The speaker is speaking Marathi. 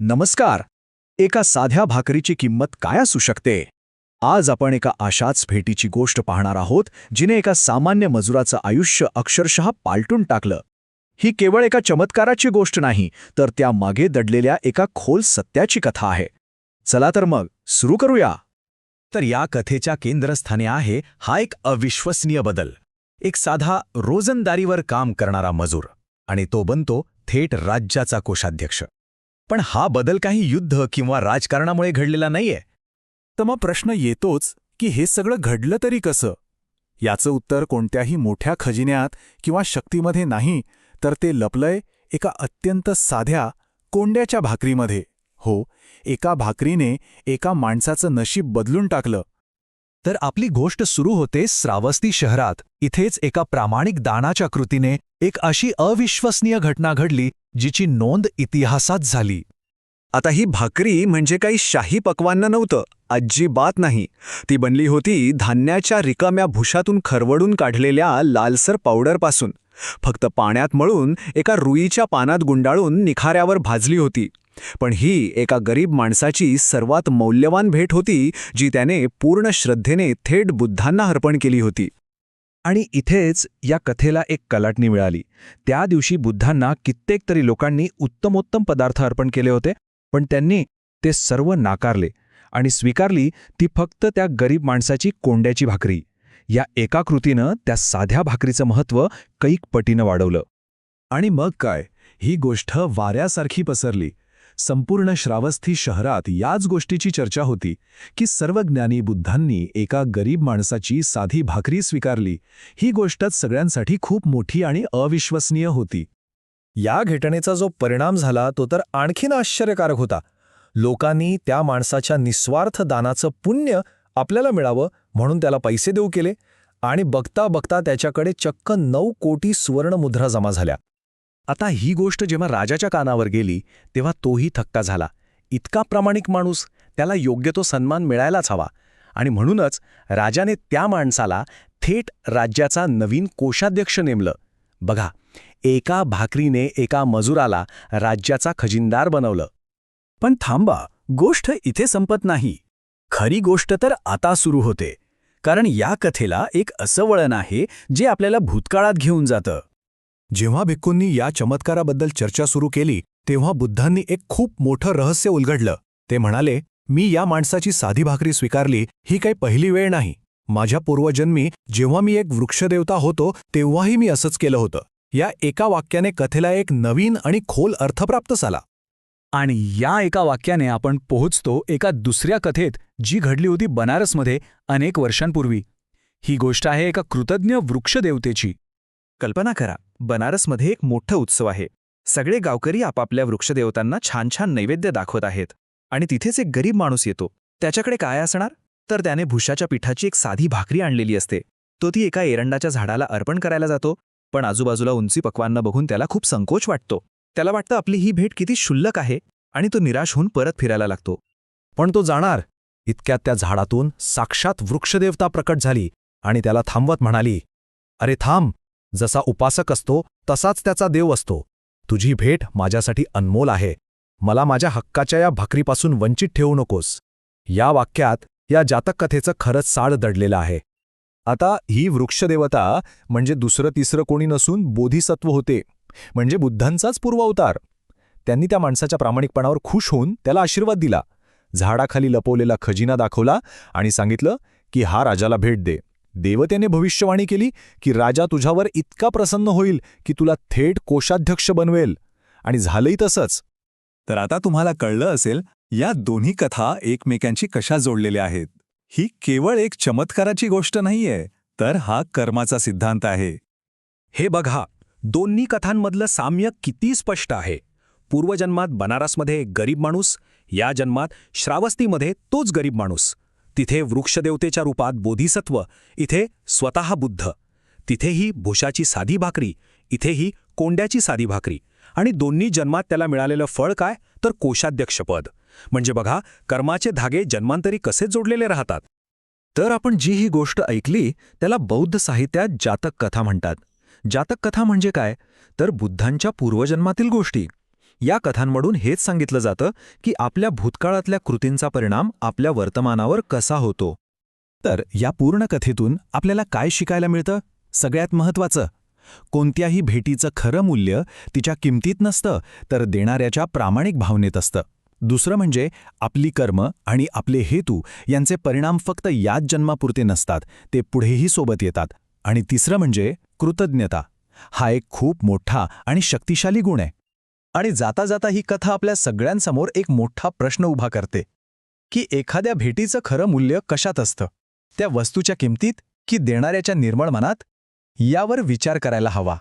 नमस्कार. एका साध्या भाकरीची किंमत काय असू शकते? आज आपण एका अशाच भेटीची गोष्ट पाहणार आहोत जिने एका सामान्य मजुराचं आयुष्य अक्षरशः पालटून टाकलं. ही केवळ एका चमत्काराची गोष्ट नाही तर त्यामागे दडलेल्या एका खोल सत्याची कथा आहे. चला तर मग सुरू करूया. तर या कथेच्या केंद्रस्थानी आहे हा एक अविश्वसनीय बदल. एक साधा रोजंदारीवर काम करणारा मजूर आणि तो बनतो थेट राज्याचा कोषाध्यक्ष. पण हा बदल काही युद्ध किंवा राजकारणामुळे घडलेला नाहीये. तर मग प्रश्न येतोच की हे सगळं घडलं तरी कसं? याचं उत्तर कोणत्याही मोठ्या खजिन्यात किंवा शक्तीमध्ये नाही तर ते लपलंय एका अत्यंत साध्या कोंड्याच्या भाकरीमध्ये. हो एका भाकरीने एका माणसाचं नशीब बदलून टाकलं. तर आपली गोष्ट सुरू होते श्रावस्ती शहरात. इथेच एका प्रामाणिक दानाच्या कृतीने एक अशी अविश्वसनीय घटना घडली जिची नोंद इतिहासात झाली. आता ही भाकरी म्हणजे काही शाही पक्वांना नव्हतं अजिबात नाही. ती बनली होती धान्याच्या रिकाम्या भुशातून खरवडून काढलेल्या लालसर पावडरपासून. फक्त पाण्यात मळून एका रुईच्या पानात गुंडाळून निखाऱ्यावर भाजली होती. पण ही एका गरीब माणसाची सर्वात मौल्यवान भेट होती जी त्याने पूर्ण श्रद्धेने थेट बुद्धांना अर्पण केली होती. आणि इथेच या कथेला एक कलाटणी मिळाली. त्या दिवशी बुद्धांना कित्येक तरी लोकांनी उत्तमोत्तम पदार्थ अर्पण केले होते पण त्यांनी ते सर्व नाकारले आणि स्वीकारली ती फक्त त्या गरीब माणसाची कोंड्याची भाकरी. या एका कृतीनं त्या साध्या भाकरीचं महत्त्व कैक पटीनं वाढवलं. आणि मग काय? ही गोष्ट वाऱ्यासारखी पसरली. संपूर्ण श्रावस्थी शहरात याच गोष्टीची चर्चा होती की सर्व ज्ञानी बुद्धांनी एका गरीब माणसाची साधी भाकरी स्वीकारली. ही गोष्टच सगळ्यांसाठी खूप मोठी आणि अविश्वसनीय होती. या घटनेचा जो परिणाम झाला तो तर आणखीन आश्चर्यकारक होता. लोकांनी त्या माणसाच्या निस्वार्थ दानाचं पुण्य आपल्याला मिळावं म्हणून त्याला पैसे देऊ केले. आणि बघता बघता त्याच्याकडे चक्क नऊ कोटी सुवर्णमुद्रा जमा झाल्या. आता ही गोष्ट जेव्हा राजाच्या कानावर गेली तेव्हा तोही थक्का झाला. इतका प्रामाणिक माणूस त्याला योग्य तो सन्मान मिळायलाच हवा. आणि म्हणूनच राजाने त्या माणसाला थेट राज्याचा नवीन कोषाध्यक्ष नेमलं. बघा एका भाकरीने एका मजुराला राज्याचा खजिनदार बनवलं. पण थांबा गोष्ट इथे संपत नाही. खरी गोष्ट तर आता सुरू होते. कारण या कथेला एक असं वळण आहे जे आपल्याला भूतकाळात घेऊन जातं. जेव्हा भिक्कूंनी या चमत्काराबद्दल चर्चा सुरू केली तेव्हा बुद्धांनी एक खूप मोठं रहस्य उलगडलं. ते म्हणाले मी या माणसाची साधी भाकरी स्वीकारली ही काही पहिली वेळ नाही. माझ्या पूर्वजन्मी जेव्हा मी एक वृक्षदेवता होतो तेव्हाही मी असंच केलं होतं. या एका वाक्याने कथेला एक नवीन आणि खोल अर्थ प्राप्त झाला आणि या एका वाक्याने आपण पोहोचतो एका दुसऱ्या कथेत जी घडली होती बनारसमध्ये अनेक वर्षांपूर्वी. ही गोष्ट आहे एका कृतज्ञ वृक्षदेवतेची. कल्पना करा. बनारसमध्ये एक मोठं उत्सव आहे. सगळे गावकरी आपापल्या वृक्षदेवतांना छान छान नैवेद्य दाखवत आहेत. आणि तिथेच एक गरीब माणूस येतो. त्याच्याकडे काय असणार? तर त्याने भुशाच्या पिठाची एक साधी भाकरी आणलेली असते. तो ती एका एरंडाच्या झाडाला अर्पण करायला जातो. पण आजूबाजूला उंची पक्वांना बघून त्याला खूप संकोच वाटतो. त्याला वाटतं आपली ही भेट किती क्षुल्लक आहे आणि तो निराश होऊन परत फिरायला लागतो. पण तो जाणार. इतक्यात त्या झाडातून साक्षात वृक्षदेवता प्रकट झाली आणि त्याला थांबवत म्हणाली अरे थांब जसा उपासक असतो तसाच त्याचा देव असतो. तुझी भेट माझ्यासाठी अनमोल आहे. मला माझ्या हक्काच्या या भाकरीपासून वंचित ठेवू नकोस. या वाक्यात या जातक कथेचं खरंच साड दडलेलं आहे. आता ही वृक्षदेवता म्हणजे दुसरं तिसरं कोणी नसून बोधिसत्व होते. म्हणजे बुद्धांचाच पूर्वावतार. त्यांनी त्या माणसाच्या प्रामाणिकपणावर खुश होऊन त्याला आशीर्वाद दिला. झाडाखाली लपवलेला खजिना दाखवला आणि सांगितलं की हा राजाला भेट दे. देवतेने भविष्यवाणी केली की राजा तुझ्यावर इतका प्रसन्न होईल की तुला थेट कोषाध्यक्ष बनवेल. आणि झालंही तसंच. तर आता तुम्हाला कळलं असेल या दोन्ही कथा एकमेकांशी कशा जोडलेल्या आहेत? ही केवळ एक चमत्काराची गोष्ट नाहीये तर हा कर्माचा सिद्धांत आहे. हे बघा दोन्ही कथांमधलं साम्य किती स्पष्ट आहे. पूर्वजन्मात बनारसमध्ये एक गरीब माणूस या जन्मात श्रावस्तीमध्ये तोच गरीब माणूस. तिथे वृक्षदेवतेच्या रूपात बोधिसत्व इथे स्वतः बुद्ध. तिथेही भुशाची साधी भाकरी इथेही कोंड्याची साधी भाकरी. आणि दोन्ही जन्मात त्याला मिळालेलं फळ काय? तर कोशाध्यक्षपद. म्हणजे बघा कर्माचे धागे जन्मांतरी कसे जोडलेले राहतात? तर आपण जी ही गोष्ट ऐकली त्याला बौद्ध साहित्यात जातक कथा म्हणतात. जातक कथा म्हणजे काय? तर बुद्धांच्या पूर्वजन्मातील गोष्टी. या कथांमधून हेच सांगितलं जातं की आपल्या भूतकाळातल्या कृतींचा परिणाम आपल्या वर्तमानावर कसा होतो. तर या पूर्ण कथेतून आपल्याला काय शिकायला मिळतं? सगळ्यात महत्वाचं कोणत्याही भेटीचं खरं मूल्य तिच्या किमतीत नसतं तर देणाऱ्याच्या प्रामाणिक भावनेत असतं. दुसरं म्हणजे आपली कर्म आणि आपले हेतू यांचे परिणाम फक्त याच जन्मापुरते नसतात ते पुढेही सोबत येतात. आणि तिसरं म्हणजे कृतज्ञता. हा एक खूप मोठा आणि शक्तिशाली गुण आहे. आणि जाता जाता ही कथा आपल्या सगळ्यांसमोर एक मोठा प्रश्न उभा करते की एखाद्या भेटीचं खरं मूल्य कशात असतं? त्या वस्तूच्या किमतीत की देणाऱ्याच्या निर्मळ मनात? यावर विचार करायला हवा.